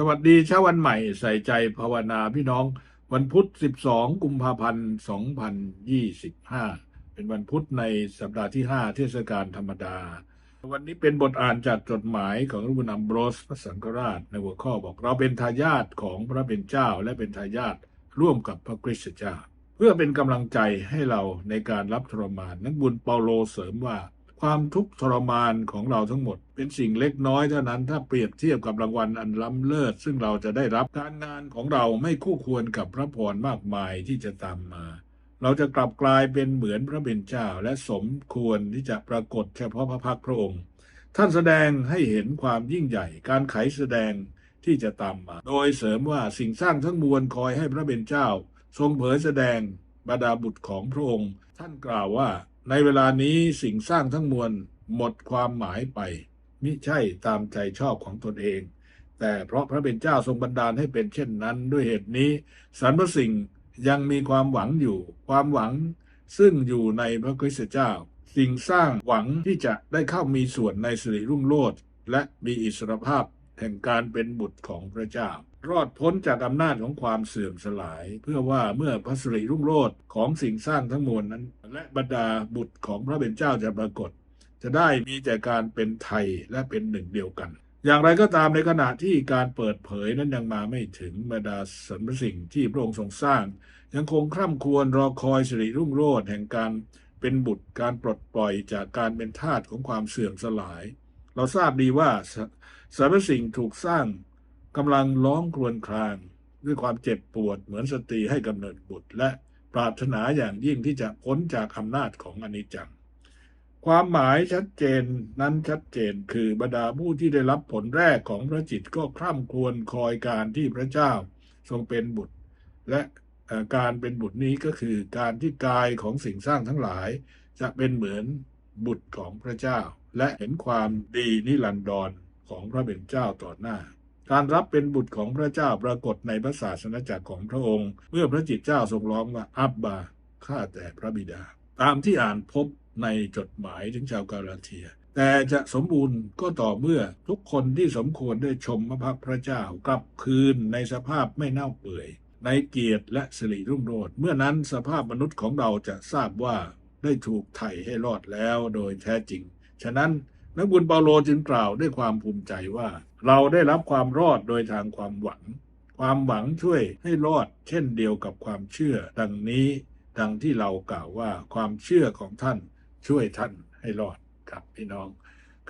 สวัสดีเช้าวันใหม่ใส่ใจภาวนาพี่น้อง วันพุธ 12 กุมภาพันธ์ 2025 เป็นวันพุธในสัปดาห์ที่ 5 เทศกาลธรรมดา วันนี้เป็นบทอ่านจากจดหมายของรุบุนัมโบรสพระสังฆราชในหัวข้อบอกเราเป็นทายาทของพระเป็นเจ้าและเป็นทายาทร่วมกับพระคริสต์เจ้า เพื่อเป็นกำลังใจให้เราในการรับทรมานนักบุญเปาโลเสริมว่า ความทุกข์ทรมานของเราทั้งหมด เป็นสิ่งเล็กน้อยเท่านั้นถ้าเปรียบเทียบกับรางวัลอันล้ำเลิศ ซึ่งเราจะได้รับการงานของเราไม่คู่ควรกับพระพรมากมายที่จะตามมา เราจะกลับกลายเป็นเหมือนพระเป็นเจ้า และสมควรที่จะปรากฏเฉพาะพระพักตร์พระองค์ ท่านแสดงให้เห็นความยิ่งใหญ่การไขแสดงที่จะตามมา โดยเสริมว่าสิ่งสร้างทั้งมวลคอยให้พระเป็นเจ้า ทรงเผยแสดงบาดาบุตรของพระองค์ ท่านกล่าวว่า ในเวลานี้สิ่งสร้างทั้งมวลหมดความหมายไป มิใช่ตามใจชอบของตนเอง แต่เพราะพระเป็นเจ้าทรงบันดาลให้เป็นเช่นนั้น ด้วยเหตุนี้สรรพสิ่งยังมีความหวังอยู่ ความหวังซึ่งอยู่ในพระคริสตเจ้า สิ่งสร้างหวังที่จะได้เข้ามีส่วนในสิริรุ่งโรจน์และมีอิสรภาพ แห่งการเป็นบุตรของพระเจ้า รอดพ้นจากอำนาจของความเสื่อมสลาย เพื่อว่าเมื่อพระสิริรุ่งโรจน์ของสิ่งสร้างทั้งมวลนั้น และบรรดาบุตรของพระเป็นเจ้าจะปรากฏ จะได้มีแต่การเป็นไทยและเป็นหนึ่งเดียวกัน อย่างไรก็ตามในขณะที่การเปิดเผยนั้นยังมาไม่ถึงบรรดาสรรพสิ่งที่พระองค์ทรงสร้าง ยังคงคร่ำครวญรอคอยสิริรุ่งโรจน์แห่งการเป็นบุตรการปลดปล่อยจากการเป็นทาสของความเสื่อมสลาย เราทราบดีว่า สรรพสิ่งถูกสร้างกำลังร้องครวญคราง ด้วยความเจ็บปวดเหมือนสตรีให้กำเนิดบุตร และปรารถนาอย่างยิ่งที่จะพ้นจากอำนาจของอนิจจัง ความหมายชัดเจนนั้นชัดเจนคือบรรดาผู้ที่ได้รับผลแรกของพระจิตก็คร่ำครวญคอยการที่พระเจ้าทรงเป็นบุตร และการเป็นบุตรนี้ก็คือการที่กายของสิ่งสร้างทั้งหลาย จะเป็นเหมือนบุตรของพระเจ้า และเห็นความดีนิรันดร ของพระเป็นเจ้าต่อหน้า การรับเป็นบุตรของพระเจ้าปรากฏในพระศาสนจักรของพระองค์ เมื่อพระจิตเจ้าทรงร้องว่าอับบาข้าแต่พระบิดา ตามที่อ่านพบในจดหมายถึงชาวกาลาเทีย แต่จะสมบูรณ์ก็ต่อเมื่อทุกคนที่สมควรได้ชมพระพักพระเจ้ากลับคืนในสภาพไม่เน่าเปื่อย ในเกียรติและสิริรุ่งโรจน์เมื่อนั้นสภาพมนุษย์ของเราจะทราบว่าได้ถูกไถ่ให้รอดแล้วโดยแท้จริง ฉะนั้น นักบุญเปาโลจึงกล่าวด้วยความภูมิใจว่า เราได้รับความรอดโดยทางความหวัง ความหวังช่วยให้รอดเช่นเดียวกับความเชื่อ ดังนี้ดังที่เรากล่าวว่าความเชื่อของท่านช่วยท่านให้รอดครับพี่น้อง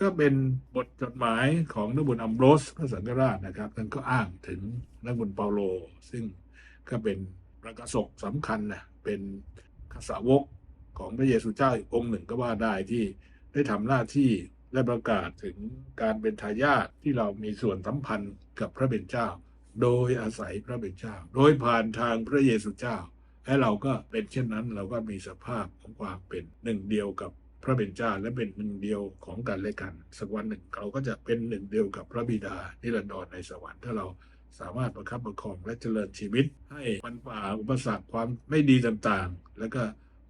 ก็เป็นบทจดหมายของนักบุญอัมโบรสพระสังฆราชนะครับท่านก็อ้างถึงนักบุญเปาโล ซึ่งก็เป็นพระกสกสำคัญนะเป็นขสาวกของพระเยซูเจ้าอีกองค์หนึ่งก็ว่าได้ที่ได้ทำหน้าที่ และประกาศถึงการเป็นทายาทที่เรามีส่วนสัมพันธ์กับพระเป็นเจ้า โดยอาศัยพระเป็นเจ้า โดยผ่านทางพระเยซูเจ้า และเราก็เป็นเช่นนั้นเราก็มีสภาพของความเป็นหนึ่งเดียวกับพระเป็นเจ้าและเป็นหนึ่งเดียวของกันและกัน สักวันหนึ่งเราก็จะเป็นหนึ่งเดียวกับพระบิดานิรันดรในสวรรค์ถ้าเราสามารถประคับประคองและเจริญชีวิต ให้มันฝ่าอุปสรรคความไม่ดีต่างๆ แล้วก็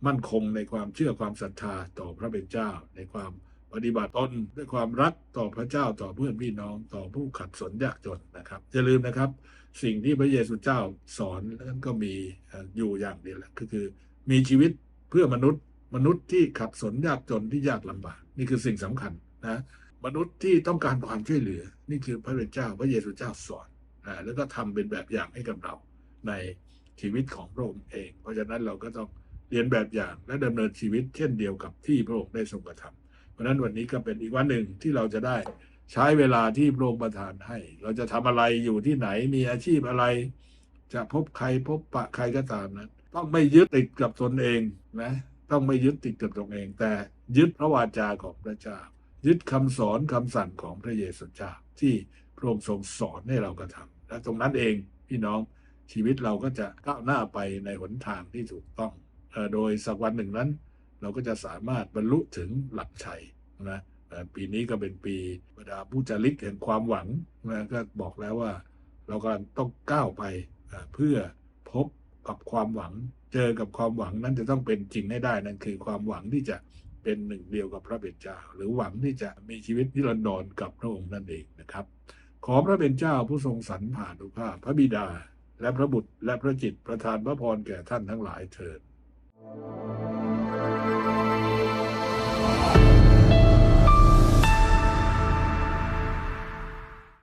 มั่นคงในความเชื่อความศรัทธาต่อพระเป็นเจ้าในความ ปฏิบัติตนด้วยความรักต่อพระเจ้าต่อเพื่อนพี่น้องต่อผู้ขัดสนยากจนนะครับอย่าลืมนะครับ สิ่งที่พระเยซูเจ้าสอนนั้นก็มีอยู่อย่างเดียวแหละก็คือ มีชีวิตเพื่อมนุษย์ มนุษย์ที่ขัดสนยากจนที่ยากลำบากนี่คือสิ่งสำคัญนะมนุษย์ที่ต้องการความช่วยเหลือ นี่คือพระเเจ้าพระเยซูเจ้าสอนอแล้วก็ทำเป็นแบบอย่างให้กับเราในชีวิตของพระองค์เอง เพราะฉะนั้นเราก็ต้องเรียนแบบอย่างและดำเนินชีวิตเช่นเดียวกับที่พระองค์ได้ทรงกระทำ ราะนั้นวันนี้ก็เป็นอีกวันหนึ่งที่เราจะได้ใช้เวลาที่พระองค์ประทานให้ เราจะทำอะไรอยู่ที่ไหนมีอาชีพอะไร จะพบใครพบปะใครก็ตามนะต้องไม่ยึดติดกับตนเองนะต้องไม่ยึดติดกับตนเอง แต่ยึดพระวาจาของพระเจ้า ยึดคำสอนคำสั่งของพระเยซูเจ้าที่พระองค์ทรงสอนให้เรากระทำและตรงนั้นเองพี่น้องชีวิตเราก็จะก้าวหน้าไปในหนทางที่ถูกต้องโดยสักวันหนึ่งนั้น เราก็จะสามารถบรรลุถึงหลักชัยนะปีนี้ก็เป็นปีบรรดาผู้จาริกแห่งความหวังนะก็บอกแล้วว่า เรากำลังต้องก้าวไปเพื่อพบกับความหวัง เจอกับความหวังนั้นจะต้องเป็นจริงให้ได้นั่นคือความหวังที่จะเป็นหนึ่งเดียวกับพระเบญเจ้าหรือหวังที่จะมีชีวิตนิรันดรกับพระองค์นั่นเองนะครับ ขอพระเป็นเจ้าผู้ทรงสรรผ่านุภาพพระบิดา และพระบุตรและพระจิตประทานพระพรแก่ท่านทั้งหลายเถิด